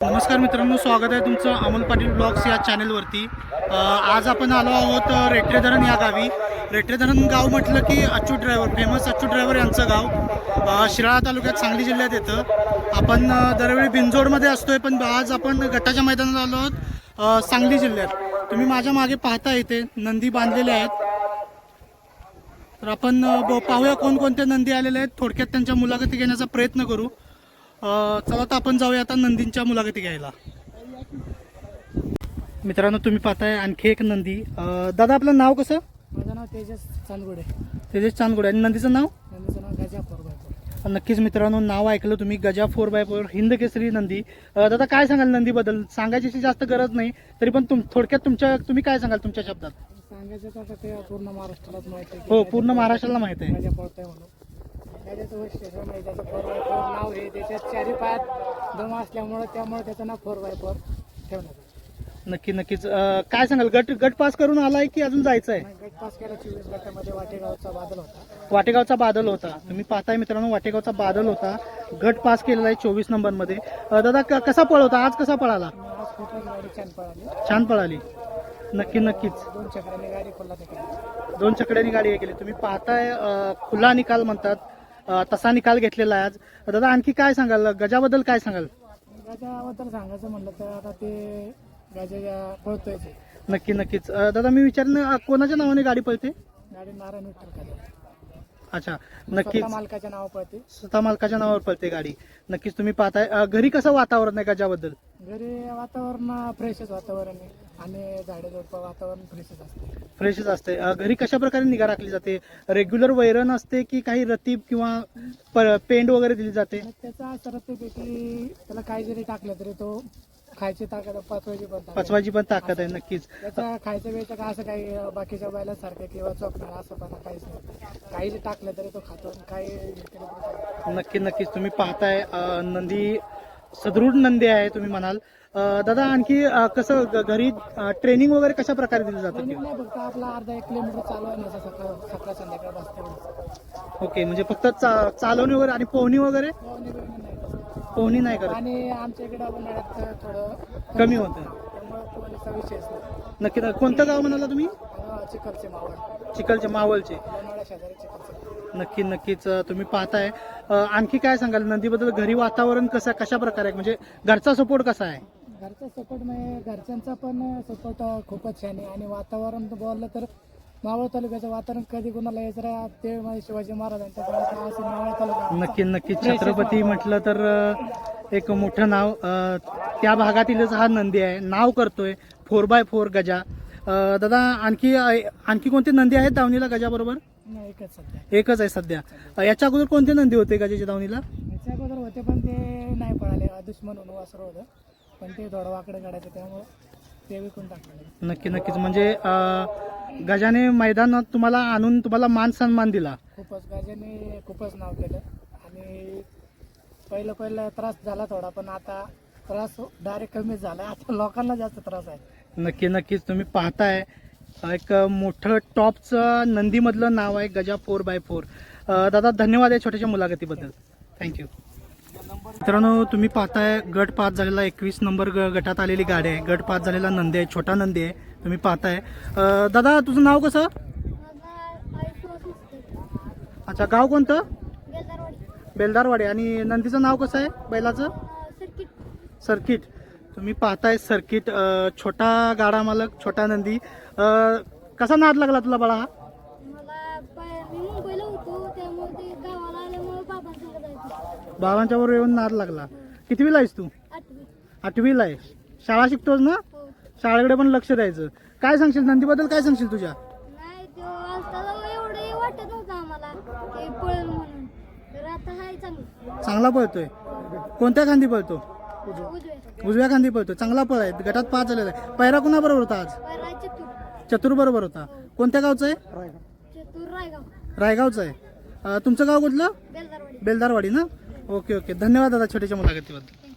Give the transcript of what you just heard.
नमस्कार मित्रांनो स्वागत आहे तुमचं अमोल पाटील ब्लॉग्स या चॅनलवरती. आज आपण आलो आहोत अ, रेट्रे धरण या गावी. रेट्रे धरण गाव म्हटलं की Achyut driver famous Achyut driver यांचं गाव. शिराळा तालुक्यात सांगली जिल्ह्यात येतं. आपण दरवेळी बिंजोडमध्ये असतोय पण आज आपण गटाच्या मैदानात आलो आहोत सांगली जिल्ह्यात. तुम्ही माझ्या मागे पाहता येते नंदी बांधलेल्या आहेत. तर आपण पाहूया कोणकोणत्या नंदी आलेल्या आहेत. थोडक्यात त्यांच्या मुलाखती घेण्याचा प्रयत्न करू. चला तर आपण जाऊया आता नंदींच्या मुलाखती घ्यायला. मित्रांनो तुम्ही पाहताय आणखी एक नंदी. अ, दादा आपलं नाव कसं? माझं नाव तेजस चांदगुडे. तेजेश चांदगुडे. आणि नंदीचं नाव? नंदीचं नाव नक्कीच मित्रांनो नाव ऐकलं तुम्ही. Gaja four by four Hind Kesari Nandi. अ, दादा काय सांगाल नंदीबद्दल सांगायची अशी जास्त गरज नाही तरी पण तुम थोडक्यात तुमच्या तुम्ही काय सांगाल तुमच्या शब्दात? सांगायचं तर आता ते पूर्ण महाराष्ट्रालाच माहिती आहे की हो पूर्ण महाराष्ट्राला माहीत आहे. म्हणून. गजाचं वैशिष्ट्य म्हणजे त्याचं फोर बाय फोर नाव हे त्याच्यात चारी पायात दम असल्यामुळं त्यामुळे त्याचं नाव फोर बाय फोर ठेवण्यात आलं. नक्की नक्कीच. अ, काय सांगाल गट गट पास करून आलाय की अजून जायचं आहे गट पास केला चोवीस गटामध्ये वाटेगावचा बादल होता. वाटेगावचा बादल होता. तुम्ही पाहताय मित्रांनो वाटेगावचा बादल होता. गट पास केलेला आहे चोवीस नंबरमध्ये अ, दादा क- कसा पळवता आज कसा पळाला? आणि आज खूपच गाडी छान पळाली. छान पळाली नक्की नक्कीच. दोन चक्राने गाडी खोला केली दोन चकड्यांनी गाडी हे केली. तुम्ही पाहताय अ, खुला निकाल म्हणतात. तसा निकाल घेतलेला आहे आज. दादा आणखी काय सांगाल? गजाबद्दल काय सांगाल? गजाबद्दल सांगायचं म्हणलं तर आता ते गजा पळतोयच आहे. नक्की नक्कीच. दादा मी विचारलं कोणाच्या नावाने गाडी पळते? गाडी नारायण विठ्ठल अच्छा नक्कीच. मालकाच्या नाव पळते. स्वतः मालकाच्या नावावर पळते गाडी. नक्कीच तुम्ही पाहताय. घरी कसं वातावरण आहे गजाबद्दल? घरी वातावरण फ्रेशच वातावरण आहे आणि झाडे झोडपं वातावरण फ्रेशच असते. फ्रेशच असते घरी कशा प्रकारे निगा राखली जाते? रेग्युलर वैरण असते की काही रतीब किंवा पेंड वगैरे दिली जाते? त्याचा असं राहते की त्याला काही जरी टाकलं तरी तो खायची ताकद पाचवायची पण. पचवायची पण ताकद आहे नक्कीच. खायच्या वेळेचं का असं काही बाकीच्या बैलासारखं किंवा चोपणार असं पण काहीच नाही. काही जे टाकलं तरी तो खातो काही. नक्की नक्कीच. तुम्ही पाहताय नंदी सदृढ नंदी आहे तुम्ही म्हणाल. दादा आणखी कसं घरी ट्रेनिंग वगैरे कशा प्रकारे दिली जाते फक्त आपला अर्धा एक किलोमीटर चालवण्याचा सकाळ सकाळ संध्याकाळ बस तेवढंच ओके म्हणजे फक्त चा- चालवणी वगैरे आणि पोहणी वगैरे? पोहणी नाही करत. आणि आमच्या इकडे उन्हाळ्यात थोडं कमी होतं. त्यामुळे पोहणीचा विषयच नाही. नक्की. कोणतं गाव म्हणाला तुम्ही? आणि चिखलचे मावळ. चिखलचे शेजारी चिखलचे. नक्की नक्कीच तुम्ही पाहताय. आणखी काय सांगाल? नदीबद्दल घरी वातावरण कसं कशा प्रकारे आहे? म्हणजे घरचा सपोर्ट कसा आहे? घरचा सपोर्ट म्हणजे घरच्यांचा पण सपोर्ट खूपच छान आहे. आणि वातावरण बोललं तर मावळ तालुक्याचं वातावरण कधी कोणाला यायचं रा ते म्हणजे शिवाजी महाराजांच्या मावळ तालुका नक्की नक्की छत्रपती म्हटलं तर एक मोठं नाव त्या भागातीलच हा नंदी आहे. नाव करतोय फोर बाय फोर गजा. दादा आणखी आणखी कोणते नंदी आहेत दावणीला गजाबरोबर? नाही, एकच सध्या. एकच आहे सध्या. अ, याच्या अगोदर कोणते नंदी होते गजाच्या दावणीला? याच्या अगोदर होते पण ते नाही पळाले. दुश्मन म्हणून वासर होतं. पण ते थोडं वाकडे काढायचं त्यामुळे ते विकून टाकले. नक्की नक्कीच. म्हणजे अ, गजाने मैदानात तुम्हाला आणून तुम्हाला मान सन्मान दिला. खूपच. गाजाने खूपच नाव केलं. आणि पहिलं पहिलं त्रास झाला थोडा पण आता त्रास डायरेक्ट कमीच झाला. आता लोकांना जास्त त्रास आहे. नक्की नक्कीच. तुम्ही पाहताय. एक मोठं टॉपचं नंदीमधलं नाव आहे गजा फोर बाय फोर. दादा धन्यवाद आहे छोट्याशा मुलाखतीबद्दल. थँक्यू मित्रांनो तुम्ही पाहताय गट पाच झालेला एकवीस नंबर ग गटात आलेली गाडी आहे. गट पाच झालेला नंदी आहे छोटा नंदी आहे. तुम्ही पाहताय. दादा तुझं नाव कसं? अच्छा गाव कोणतं? बेलदारवाडी. आणि नंदीचं नाव कसं आहे? बैलाचं? सर्किट. तुम्ही पाहताय सर्किट छोटा गाडा मालक छोटा नंदी. कसा नाद लागला तुला बाळा? मला बाहेर मी मुंबईला होतो त्यामुळे ते गावाला आल्यामुळे बाबांसंग जायचं बाबांच्या बरोबर येऊन नाद लागला. कितवीला आहेस तू? आठवी. आठवीला आहे शाळा शिकतोस ना? हो. शाळेकडे पण लक्ष द्यायचं. काय सांगशील? नंदीबद्दल काय सांगशील तुझ्या? नाही तो असताना एवढंही वाटत नव्हतं आम्हाला की पळेल म्हणून. तर आता हाय चांगलं. चांगला पळतोय. कोणत्या खांदी पळतो? उजव्या. उजव्या. खांदी पळतो चांगला पळ आहे. गटात पाच झालेला आहे. पैरा कुणाबरोबर होता आज? चतुर बरोबर होता. कोणत्या गावचं आहे? चतुर रायगाव. रायगावचं आहे. अ, तुमचं गाव कुठलं? बेलदारवाडी. बेलदारवाडी ना? Okay okay. धन्यवाद दादा छोट्याच्या मुलाखतीबद्दल.